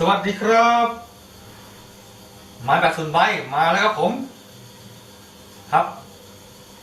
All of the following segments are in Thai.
สวัสดีครับไม้แปดศูนใบมาแล้วครับผม ครับ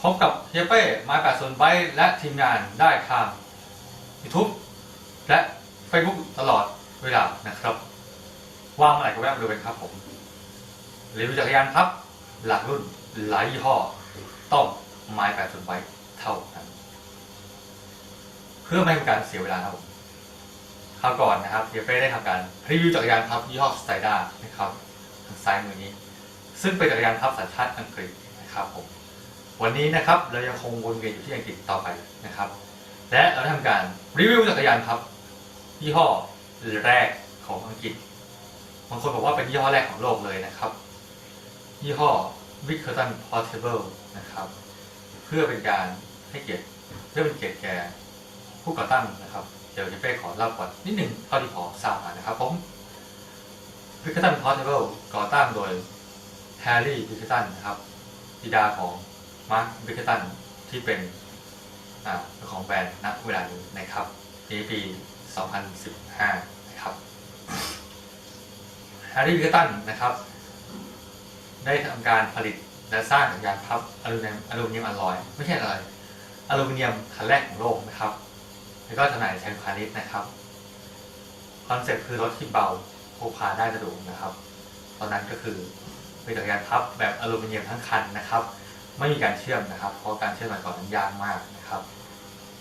พบกับเฮียเป้ไม้แปดศูนใบและทีมงานได้ทาง YouTube และ Facebook ตลอดเวลานะครับว่างเมื่อไหร่ก็แวะมาดูกันครับผมรีวิวจักรยานครับ หลักรุ่นหลายยี่ห้อต้องไม้แปดศูนใบเท่านั้น เพื่อไม่ให้การเสียเวลาครับผม คราวก่อนนะครับเยเป้ได้ทำการรีวิวจักรยานพับยี่ห้อสไตด้านะครับทางซ้ายมือนี้ ซึ่งเป็นจักรยานพับสัญชาติอังกฤษนะครับผมวันนี้นะครับเรายังคงวนเวียนอยู่ที่อังกฤษต่อไปนะครับ และเราได้ทำการรีวิวจักรยานพับยี่ห้อแรกของอังกฤษบางคนบอกว่าเป็นยี่ห้อแรกของโลกเลยนะครับ ยี่ห้อ w i c k e r t o n Portable นะครับ เพื่อเป็นการให้เกียรติเพื่อเป็นเกียรติแก่ผู้ก่อตั้งนะครับ เดี๋ยวเจเป้ขอเล่าก่อนนิดหนึ่งเท่าที่พอทราบมานะครับผม w i c k e r t o n Portable ก่อตั้งโดย Harry w i c k e r t o n นะครับบิดาของ Mark w i c k e r t o n ที่เป็นอ่เจ้าของแบรนด์ณเวลานี้นะครับในปี 2015 นะครับ Harry w i c k e r t o n นะครับ ได้ทำการผลิตและสร้างยานพับอลูมิเนียมอลูมิเนียมอลลอย ไม่ใช่อะไรอลูมิเนียมคันแรกของโลกนะครับ แล้วก็จำหน่ายในเชิงพาณิชย์นะครับคอนเซ็ปต์คือรถที่เบาพกพาได้สะดวกนะครับ ตอนนั้นก็คือเป็นจักรยานพับแบบอลูมิเนียมทั้งคันนะครับ ไม่มีการเชื่อมนะครับ เพราะการเชื่อมก่อนนั้นยากมากนะครับ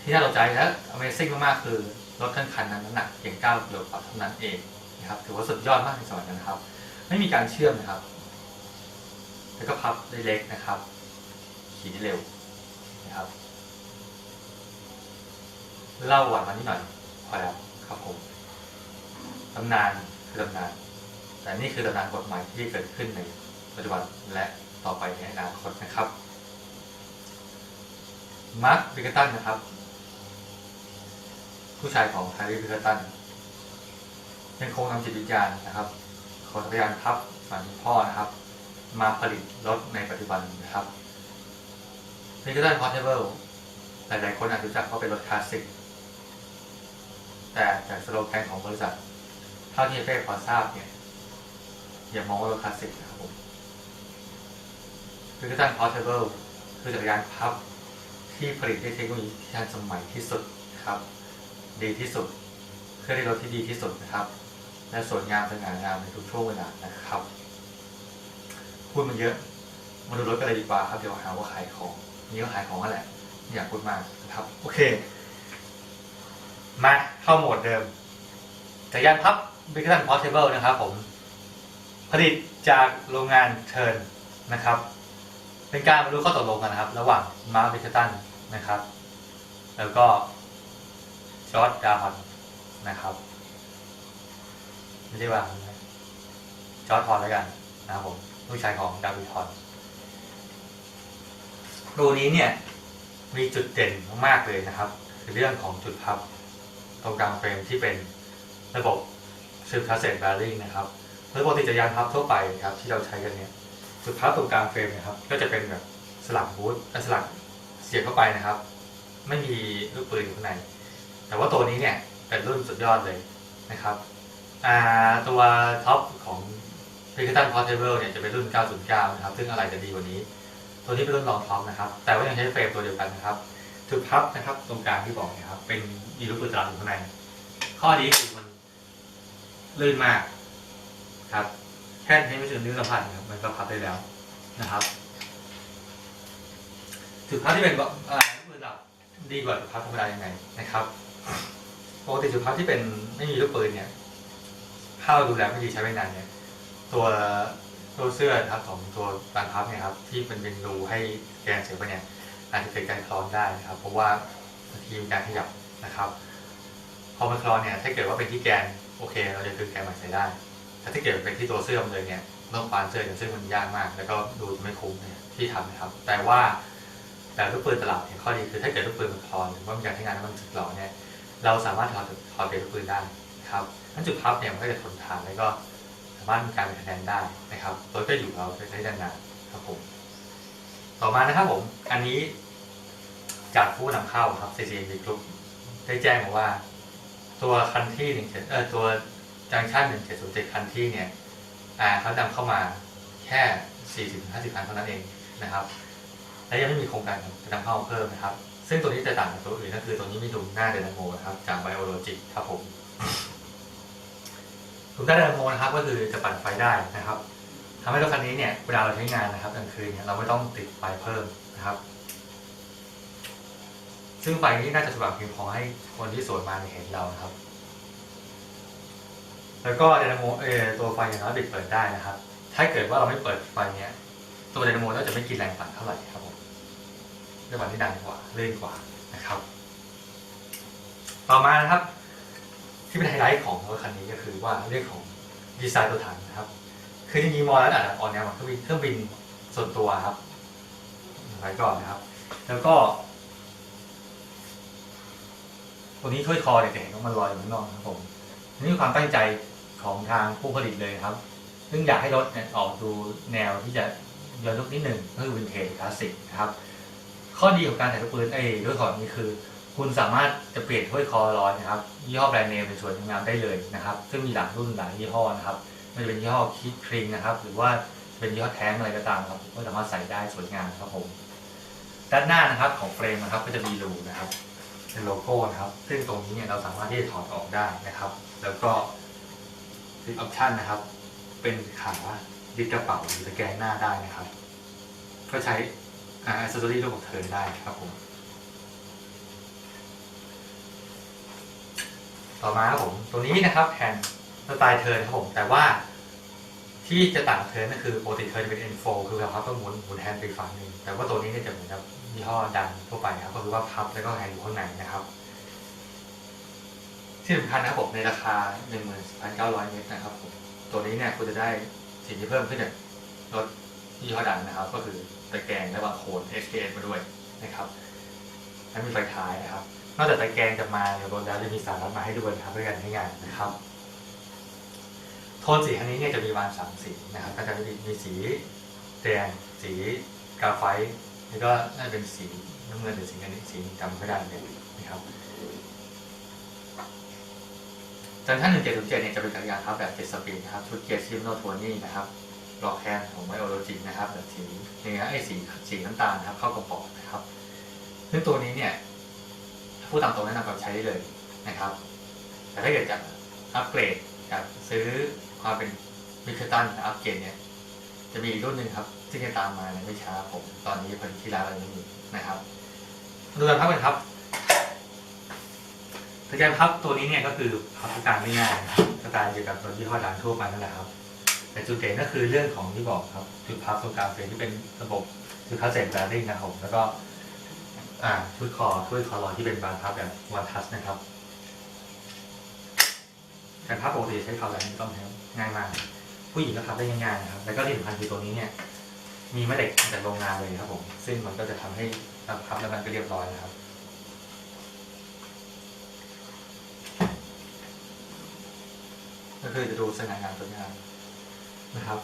ที่น่าสนใจและ Amazing มากๆคือรถทั้งคันนั้นน้ำหนักเพียง9กิโลกรัมเท่านั้นเองนะครับถือว่าสุดยอดมากในสมัยนั้นนะครับ ไม่มีการเชื่อมนะครับ แล้วก็พับได้เล็กนะครับ ขี่ได้เร็วนะครับ เล่าหวานมานิดหน่อยพอแล้วครับผมตำนานคือตำนาน แต่นี่คือตำนานบทใหม่ที่เกิดขึ้นในปัจจุบันและต่อไปในอนาคตนะครับมาร์คบิกตันนะครับ ผู้ชายของไทรีบิกตันยังคงนำจิตวิญญาณนะครับของจักรยานพับฝันพ่อนะครับ มาผลิตรถในปัจจุบันนะครับบิกตันพอร์เทเบิลหลายๆคนอาจจะรู้จักว่าะเป็นรถคลาสสิก แต่จากสโลแกนของบริษัท เท่าที่เป้พอทราบเนี่ย อย่ามองว่ารถคลาสสิกนะครับผมคือตันพอร์เทเบิลคือจักรยานพับที่ผลิตด้วยเทคโนโลยีที่ทันสมัยที่สุดนะครับ ดีที่สุดเครื่องรถที่ดีที่สุดนะครับ และสวยงามสง่างามในทุกช่วงเวลานะครับ พูดมันเยอะมาดูรถกันเลยดีกว่าครับเดี๋ยวหาว่าขายของนี่ก็ขายของนั่นแหละไม่อยากพูดมากนะครับ โอเค มาเข้าโหมดเดิมจักรยานพับ b i g t o n Portable นะครับผม ผลิตจากโรงงานเทิร์นนะครับ เป็นการบรรลุข้อตกลงกันนะครับ ระหว่างมาร์คบิกตันนะครับ แล้วก็จอร์ดดาฮอนนะครับ ไม่ได้ว่าจอร์ดทอนแล้วกันนะครับผมลูกชายของดาวิดทอนตัวนี้เนี่ยมีจุดเด่นมากๆเลยนะครับ คือเรื่องของจุดพับ ตรงกลางเฟรมที่เป็นระบบซึมคาเซตแบริ่งนะครับโดยปกติจักรยานพับทั่วไปครับที่เราใช้กันเนี่ยจุดพับตรงกลางเฟรมนะครับ ก็จะเป็นแบบสลักบูทอ่อสลักเสียบเข้าไปนะครับ ไม่มีลูกปืนอยู่ข้างใน แต่ว่าตัวนี้เนี่ยเป็นรุ่นสุดยอดเลยนะครับตัวท็อปของ p i c a t o n Portable เนี่ยจะเป็นรุ่น 909 นะครับ ซึ่งอะไรจะดีกว่านี้ ตัวนี้เป็นรุ่นรองท็อปนะครับ แต่ว่ายังใช้เฟรมตัวเดียวกันนะครับ จุดพับนะครับ ตรงกลางที่บอกเนะครับ เป็นมีลูปืนตราอยู่ข้างใน ข้อดีคือมันลื่นมากครับ แค่ให้ไม่ถึงนิ้วสัมผัสนะครับมันก็พับได้แล้วนะครับจุดพับที่เป็นแบบอ่าลูกปืนหลับดีกว่าจุดพับธรรมดายังไงนะครับปกติจุดพับที่เป็นไม่มีลูกปืนเนี่ยถ้าเราดูแลไม่ดีใช้ไม่นานเนี่ย ตัวตัวเสื้อนะครับของตัวบานพับเนี่ยครับที่เป็นเป็นรูให้แกนเสียไปเนี่ย อาจจะเกิดการคลอนได้นะครับ เพราะว่าบางทีมีการขยับนะครับ พอมันคลอนเนี่ยถ้าเกิดว่าเป็นที่แกนโอเค เราจะคืนแกนใหม่ใส่ได้แต่ถ้าเกิดเป็นที่ตัวเสื้อมเลยเนี่ยต้องควานเสื้อเนี่ยซึ่งมันยากมาก แล้วก็ดูไม่คุ้มเนี่ยที่ทำนะครับ แต่ว่าแต่ลูกปืนตลับเนี่ยข้อดีคือถ้าเกิดลูกปืนมันคลอนหรือว่ามีการใช้งานแล้วมันสึกหลอเนี่ยเราสามารถถอดถอดเปลี่ยนลูกปืนได้นะครับนั่นจุดพับเนี่ยมันก็จะทนทานแล้วก็สามารถมีการเป็นคะแนนได้นะครับรถก็อยู่เราได้นานครับผม ต่อมานะครับผม อันนี้จากผู้นำเข้าครับ CCMB Group ได้แจ้งมาว่า ตัวคันที่หนึ่งเออตัวจังชั่น1707คันที่เนี่ยอ่าเขานำเข้ามาแค่40-50คันเท่านั้นเองนะครับ และยังไม่มีโครงการจะนำเข้ามาเพิ่มนะครับ ซึ่งตัวนี้จะต่างจากตัวอื่นก็คือตัวนี้มีดุมหน้าเดนโมนะครับ จากไบโอโลจิกครับผมดุมหน้าเดนโมนะครับก็คือจะปั่นไฟได้นะครับ ทำให้รถคันนี้เนี่ยเวลาเราใช้งานนะครับกลางคืนเนี่ยเราไม่ต้องติดไฟเพิ่มนะครับ ซึ่งไฟนี้น่าจะสว่างเพียงพอให้คนที่สวนมาเห็นเรานะครับ แล้วก็เดนโมเอตัวไฟอย่างน้อยปิดเปิดได้นะครับ ถ้าเกิดว่าเราไม่เปิดไฟเนี่ยตัวเดนโมก็จะไม่กินแรงปั่นเท่าไหร่ครับผมด้วยความที่ดังกว่าเลื่อนกว่านะครับ ต่อมานะครับที่เป็นไฮไลท์ของรถคันนี้ก็คือว่าเรื่องของดีไซน์ตัวถังนะครับ คือจริงๆมองแล้วอาจจะออกแนวเหมือนเครื่องบินเครื่องบินส่วนตัวครับไว้ก่อนนะครับ แล้วก็ตัวนี้ถ้วยคอเนี่ยเห็นว่ามันลอยอยู่ข้างนอกครับผมนี่คือความตั้งใจของทางผู้ผลิตเลยครับ ซึ่งอยากให้รถเนี่ยออกดูแนวที่จะย้อนยุคนิดหนึ่งก็คือวินเทจคลาสสิกครับ ข้อดีของการถ่ายรูปปืนไอ้ถ้วยคอนี้คือ คุณสามารถจะเปลี่ยนถ้วยคอลอยนะครับยี่ห้อแบรนด์เนมเป็นสวยงามได้เลยนะครับ ซึ่งมีหลายรุ่นหลายยี่ห้อนะครับ ไม่จะเป็นยี่ห้อคิดคริงนะครับ หรือว่าเป็นยี่ห้อแท้งอะไรก็ตามครับก็สามารถใส่ได้สวยงามครับผมด้านหน้านะครับของเฟรมนะครับก็จะมีรูนะครับเป็นโลโก้นะครับ ซึ่งตรงนี้เนี่ยเราสามารถที่จะถอดออกได้นะครับ แล้วก็ซิปออปชันนะครับ เป็นขาดิดกระเป๋าหรือสแกนหน้าได้นะครับ ก็ใช้อ่าอัซเซอรี่รูปของเทิร์นได้ครับผมต่อมาครับผม ตัวนี้นะครับแทน สไตล์เทิร์นครับผม แต่ว่าที่จะต่างเทิร์นก็คือปกติเทิร์นเป็น N4 คือเราครับต้องหมุนหมุนแฮนด์ไปฝั่งหนึ่งแต่ว่าตัวนี้เนี่ยจะเหมือนกับยี่ห้อดังทั่วไปนะครับก็คือว่าพับแล้วก็แฮนด์อยู่ข้างในนะครับ ที่สำคัญนะครับผมในราคา 11,900เมตรนะครับผมตัวนี้เนี่ยคุณจะได้สิ่งที่เพิ่มขึ้นจากรถยี่ห้อดังนะครับ ก็คือตะแกรงและบางโคน SKS มาด้วยนะครับและมีไฟท้ายนะครับ นอกจากตะแกรงจะมาในรถแล้วจะมีสายรัดมาให้ด้วยนะครับด้วยกันใช้งานนะครับ นสีคันนี้เนี่ยจะมีวานสามสีนะครับก็จะมีมีสีแดงสีกาไฟต์แล้วก็น่าจะเป็นสีน้ำเงินหรือสีเงินสีจำไม่ได้เลยนะครับจันท่านหนึ่งเจ็ดถึงเจ็ดเนี่ยจะเป็นจักรยานครับแบบเจ็ดสปีดนะครับชุดเกียร์ซิมโนโทนี่นะครับรอกแคนของไบโอโลจินนะครับแบบสีเนื้อไอ้สีสีน้ำตาลนะครับเข้ากระป๋องนะครับซึ่งตัวนี้เนี่ยผู้ตามตรงแนะนำแบบใช้ได้เลยนะครับ แต่ถ้าเกิดจะอัปเกรดอยากซื้อ ความเป็นมิคตันอัปเกรดเนี่ย จะมีอีกรุ่นหนึ่งครับ ที่จะตามมาในไม่ช้าผม ตอนนี้พอดีที่ร้านเรายังมีนะครับ ดูกันครับกันครับสแกนพับตัวนี้เนี่ยก็คือพับสไตล์ไม่ง่ายนะครับสไตล์เดียวกับรถยี่ห้อดังทั่วไปนั่นแหละครับ แต่จุดเด่นก็คือเรื่องของที่บอกครับ จุดพับตรงกลางเฟรมที่เป็นระบบจุดพับเซ็นแบริ่งนะครับผมแล้วก็ อ่าชุดคอช่วยคอรอยที่เป็นบานพับแบบวันทัชนะครับ การพับปกติใช้คอแบบนี้ต้องใช้ง่ายมาก ผู้หญิงก็พับได้ง่ายๆนะครับแล้วก็ที่สำคัญคือตัวนี้เนี่ย มีแม่เหล็กจากโรงงานเลยครับผม ซึ่งมันก็จะทำให้เราพับแล้วมันก็เรียบร้อยนะครับก็คือจะดูสง่างามสวยงามนะครับ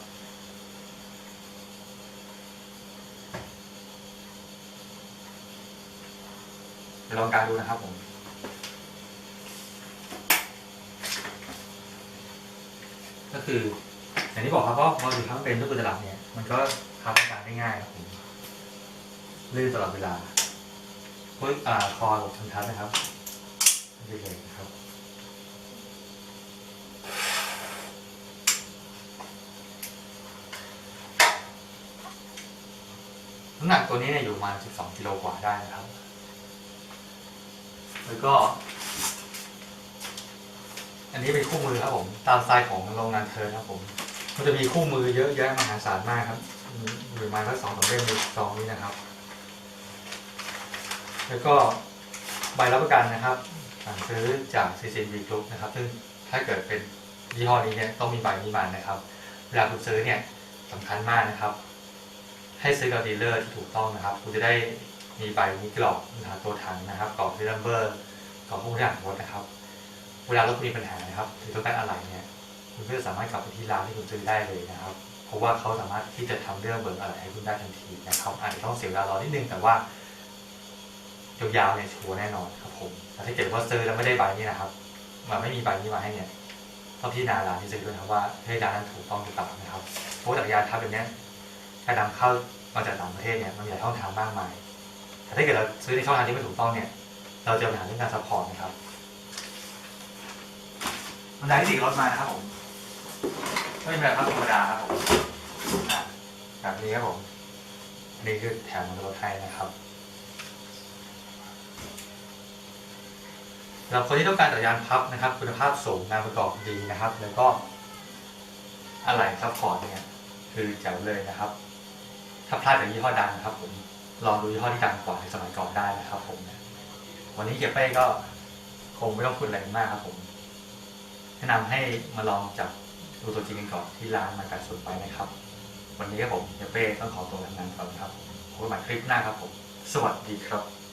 เดี๋ยวลองการดูนะครับผม ก็คือ อย่างที่บอกครับว่าพอถือทั้งเป็นทุกระดับเนี่ย มันก็พับการได้ง่ายครับผมลื่นตลอดเวลาเฮ้ยอ่าคอกับทันทัดนะครับไม่เลยนะครับน้ำหนักตัวนี้เนี่ยอยู่ประมาณ 12 กิโลกว่าได้นะครับ แล้วก็ อันนี้เป็นคู่มือครับผม ตามสไตล์ของโรงงานเทิร์นครับผม มันจะมีคู่มือเยอะแยะมหาศาลมากครับมีอยู่ประมาณสักสองสามเล่มในซองนี้นะครับ แล้วก็ใบรับประกันนะครับสั่งซื้อจาก CCB Group นะครับ ซึ่งถ้าเกิดเป็นยี่ห้อนี้เนี่ยต้องมีใบนี้มานะครับ เวลาคุณซื้อเนี่ยสำคัญมากนะครับ ให้ซื้อกับดีลเลอร์ที่ถูกต้องนะครับ คุณจะได้มีใบมีกรอบนะตัวถังนะครับกรอบที่ลัมเบอร์กรอบพวกอย่างรถนะครับ เวลารถมีปัญหานะครับหรือต้องการอะไรเนี่ยคุณก็จะสามารถกลับไปที่ร้านที่คุณซื้อได้เลยนะครับ เพราะว่าเขาสามารถที่จะทำเรื่องเบิกอะไรให้คุณได้ทันทีนะครับอาจจะต้องเสียเวลารอนิดนึงแต่ว่ายาวๆเนี่ยชัวร์แน่นอนครับผมแต่ถ้าเกิดว่าซื้อแล้วไม่ได้ใบนี้นะครับมันไม่มีใบนี้มาให้เนี่ยต้องพิจารณาร้านที่ซื้อด้วยนะว่าให้ร้านนั้นถูกต้องหรือเปล่านะครับเพราะว่าจักรยานทับแบบเนี้ยการนำเข้ามาจากต่างประเทศเนี่ยมันมีหลายช่องทางมากมาย แต่ถ้าเกิดเราซื้อในช่องทางที่ไม่ถูกต้องเนี่ย เราจะมีปัญหาเรื่องการซัพพอร์ตนะครับ บันไดที่ติดรถมานะครับผมไม่เป็นแบบธรรมดาครับผมอะแบบนี้ครับผมอันนี้คือแถมของรถไทยนะครับสำหรับคนที่ต้องการจักรยานพับนะครับ คุณภาพสูงงานประกอบดีนะครับ แล้วก็อะไหล่ซัพพอร์ตเนี่ยคือแจ๋วเลยนะครับ ถ้าพลาดจากยี่ห้อดังครับ ผมลองดูยี่ห้อที่ดังกว่าในสมัยก่อนได้นะครับ ผมวันนี้เกียเป้ก็คงไม่ต้องพูดอะไรมากครับผม แนะนำให้มาลองจับดูตัวจริงกันก่อนที่ร้านมากัดสุดไปนะครับ วันนี้ครับผมเยเป้ต้องขอตัวลางานก่อนครับพบกันใหม่คลิปหน้าครับผม สวัสดีครับ